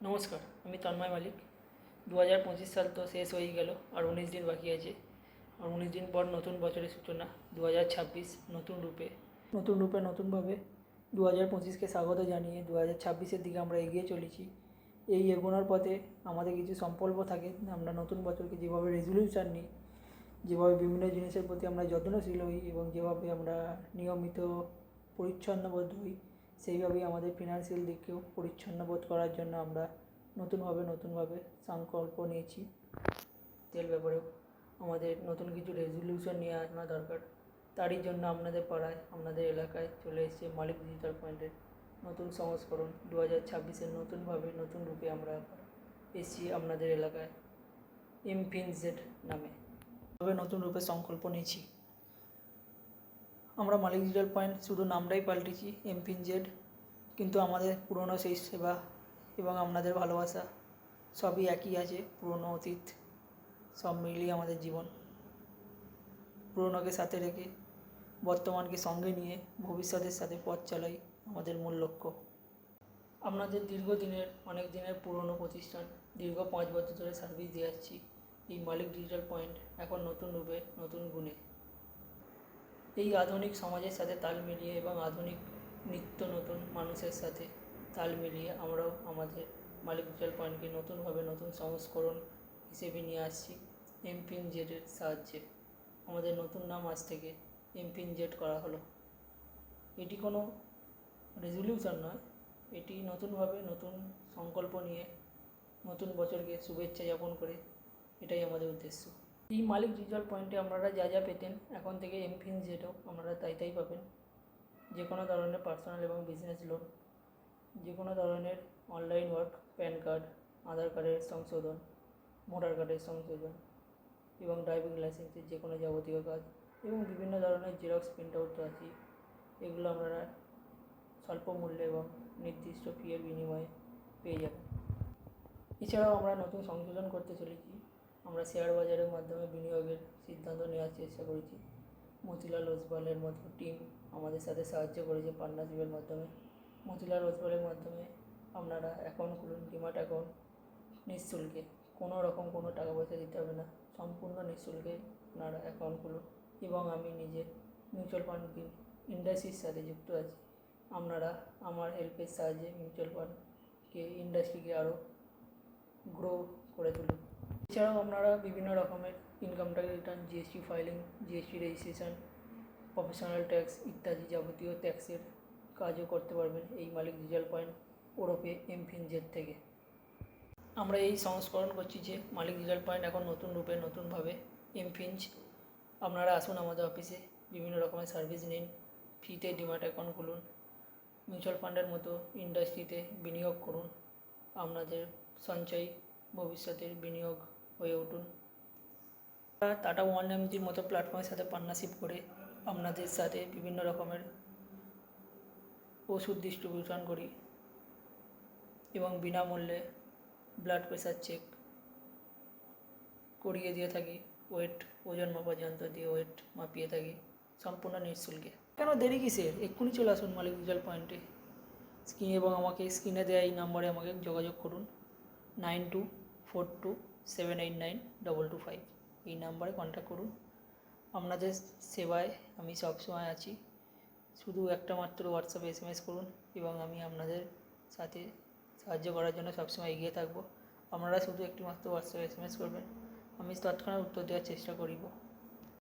নমস্কার, আমি তন্ময় মালিক। দু হাজার পঁচিশ সাল তো শেষ হয়ে গেল, আর উনিশ দিন বাকি আছে। আর উনিশ দিন পর নতুন বছরের সূচনা দু হাজার ছাব্বিশ নতুন রূপে। নতুন রূপে নতুনভাবে দু হাজার পঁচিশকে স্বাগত জানিয়ে দু হাজার ছাব্বিশের দিকে আমরা এগিয়ে চলেছি। এই এগোনোর পথে আমাদের কিছু সংকল্প থাকে, আমরা নতুন বছরকে যেভাবে রেজলিউশন নিই, যেভাবে বিভিন্ন জিনিসের প্রতি আমরা যত্নশীল হই এবং যেভাবে আমরা নিয়মিত পরিচ্ছন্নবোধ হই সেইভাবেই আমাদের ফিনান্সিয়াল দিককেও পরিচ্ছন্ন বোধ করার জন্য আমরা নতুনভাবে নতুনভাবে সংকল্প নিয়েছি। তেল ব্যাপারেও আমাদের নতুন কিছু রেজলিউশন নিয়ে আনা দরকার। তারই জন্য আপনাদের পাড়ায়, আপনাদের এলাকায় চলে এসেছে মালিক ডিজিটাল পয়েন্টের নতুন সংস্করণ। দু হাজার ছাব্বিশের নতুনভাবে নতুন রূপে আমরা এসেছি আপনাদের এলাকায় এমফিনজেড নামে। তবে নতুন রূপে সংকল্প নিয়েছি। আমরা মালিক ডিজিটাল পয়েন্ট শুধু নামটাই পাল্টেছি এমপিন জেড কিন্তু আমাদের পুরনো সেই সেবা এবং আপনাদের ভালোবাসা সবই একই আছে, পুরনো অতীত সব মিলিয়ে আমাদের জীবন। পুরনোকে সাথে রেখে বর্তমানকে সঙ্গে নিয়ে ভবিষ্যতের সাথে পথ চালাই আমাদের মূল লক্ষ্য। আপনাদের দীর্ঘদিনের, অনেক দিনের পুরনো প্রতিষ্ঠান, দীর্ঘ পাঁচ বছর ধরে সার্ভিস দিয়ে যাচ্ছি এই মালিক ডিজিটাল পয়েন্ট এখন নতুন রূপে, নতুন গুণে। এই আধুনিক সমাজের সাথে তাল মিলিয়ে এবং আধুনিক নিত্য নতুন মানুষের সাথে তাল মিলিয়ে আমরাও আমাদের মালিক ডিজিটাল পয়েন্টকে নতুনভাবে নতুন সংস্করণ হিসেবে নিয়ে আসছি এমপিন জেডের সাহায্যে। আমাদের নতুন নাম আজ থেকে এমপিন জেড করা হলো। এটি কোনো রেজলিউশন নয়, এটি নতুনভাবে নতুন সংকল্প নিয়ে নতুন বছরকে শুভেচ্ছা যাপন করে এটাই আমাদের উদ্দেশ্য। এই মালিক ডিজিটাল পয়েন্টে আপনারা যা যা পেতেন, এখন থেকে এমফিন যেটাও আপনারা তাই তাই পাবেন। যে কোনো ধরনের পার্সোনাল এবং বিজনেস লোন যে কোনো ধরনের online work PAN card Aadhaar কার্ডের সংশোধন ভোটার কার্ডের সংশোধন এবং ড্রাইভিং লাইসেন্সের যে কোনো যাবতীয় কাজ এবং বিভিন্ন ধরনের জেরক্স প্রিন্ট আউট তো আছেই। এগুলো আপনারা স্বল্প মূল্যে এবং নির্দিষ্ট ফিয়ের বিনিময়ে পেয়ে যাবেন। এছাড়াও আমরা নতুন সংশোধন করতে চলেছি। আমরা শেয়ার বাজারের মাধ্যমে বিনিয়োগের সিদ্ধান্ত নেওয়ার চেষ্টা করেছি। মতিলাল ওসওয়ালের মতো টিম আমাদের সাথে সাহায্য করেছে পার্টনারশিপের মাধ্যমে। মতিলাল ওসওয়ালের মাধ্যমে আপনারা অ্যাকাউন্ট খুলুন ডিমাট অ্যাকাউন্ট নিঃশুল্কে কোনো রকম কোনো টাকা পয়সা দিতে হবে না। সম্পূর্ণ নিঃশুল্কে আপনারা অ্যাকাউন্ট খুলুন এবং আমি নিজে মিউচুয়াল ফান্ড ইন্ডাস্ট্রির সাথে যুক্ত আছি। আপনারা আমার হেল্পের সাহায্যে মিউচুয়াল ফান্ডকে ইন্ডাস্ট্রিকে আরও গ্রো করে তুলুন। এছাড়াও আপনারা বিভিন্ন রকমের income tax return GST filing GST registration professional tax ইত্যাদি যাবতীয় ট্যাক্সের কাজও করতে পারবেন এই মালিক ডিজিটাল পয়েন্ট ওরফে এমফিন জেড থেকে। আমরা এই সংস্করণ করছি যে মালিক ডিজিটাল পয়েন্ট এখন নতুন রূপে নতুনভাবে এমফিঞ্জ আপনারা আসুন আমাদের অফিসে বিভিন্ন রকমের সার্ভিস নিন ফ্রিতে ডিমাট অ্যাকাউন্ট খুলুন মিউচুয়াল ফান্ডের মতো ইন্ডাস্ট্রিতে বিনিয়োগ করুন, আপনাদের সঞ্চয় ভবিষ্যতের বিনিয়োগ হয়ে উঠুন। টাটা ওয়ান এমজির মতো প্ল্যাটফর্মের সাথে পার্টনারশিপ করে আপনাদের সাথে বিভিন্ন রকমের ওষুধ ডিস্ট্রিবিউশন করি এবং বিনামূল্যে ব্লাড প্রেশার চেক করিয়ে দিয়ে থাকি ওয়েট ওজন মাপার যন্ত্র দিয়ে ওয়েট মাপিয়ে থাকি সম্পূর্ণ নিঃশুল্কে। কেন দেরি কিসের? এক্ষুনি চলে আসুন মালিক ডিজিটাল পয়েন্টে স্ক্রিনে এবং আমাকে স্ক্রিনে দেওয়া এই নাম্বারে আমাকে যোগাযোগ করুন। Nine two four two seven eight nine double two five এই নাম্বারে কন্ট্যাক্ট করুন। আপনাদের সেবায় আমি সবসময় আছি, শুধু একটা মাত্র হোয়াটসঅ্যাপে এস এম এস করুন এবং আমি আপনাদের সাথে সাহায্য করার জন্য সবসময় এগিয়ে থাকব। আপনারা শুধু একটি মাত্র হোয়াটসঅ্যাপে এস এম এস করবেন। আমি তৎক্ষণাৎ উত্তর দেওয়ার চেষ্টা করিব।